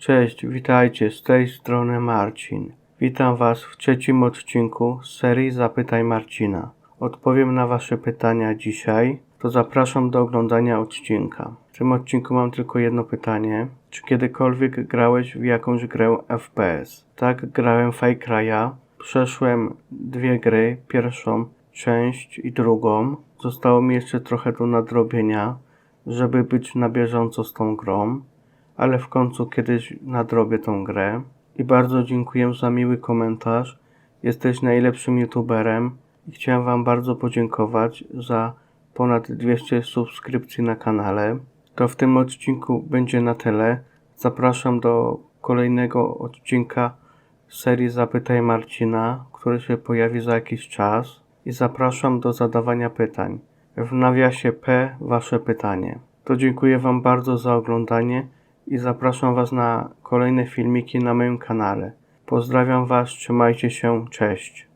Cześć, witajcie, z tej strony Marcin. Witam Was w trzecim odcinku serii Zapytaj Marcina. Odpowiem na Wasze pytania dzisiaj, to zapraszam do oglądania odcinka. W tym odcinku mam tylko jedno pytanie. Czy kiedykolwiek grałeś w jakąś grę FPS? Tak, grałem Far. Przeszłem dwie gry, pierwszą część i drugą. Zostało mi jeszcze trochę do nadrobienia, żeby być na bieżąco z tą grą ale w końcu kiedyś nadrobię tą grę. I bardzo dziękuję za miły komentarz. Jesteś najlepszym youtuberem i chciałem Wam bardzo podziękować za ponad 200 subskrypcji na kanale. To w tym odcinku będzie na tyle. Zapraszam do kolejnego odcinka serii Zapytaj Marcina, który się pojawi za jakiś czas. I zapraszam do zadawania pytań. W nawiasie P Wasze pytanie. To dziękuję Wam bardzo za oglądanie i zapraszam Was na kolejne filmiki na moim kanale. Pozdrawiam Was, trzymajcie się, cześć.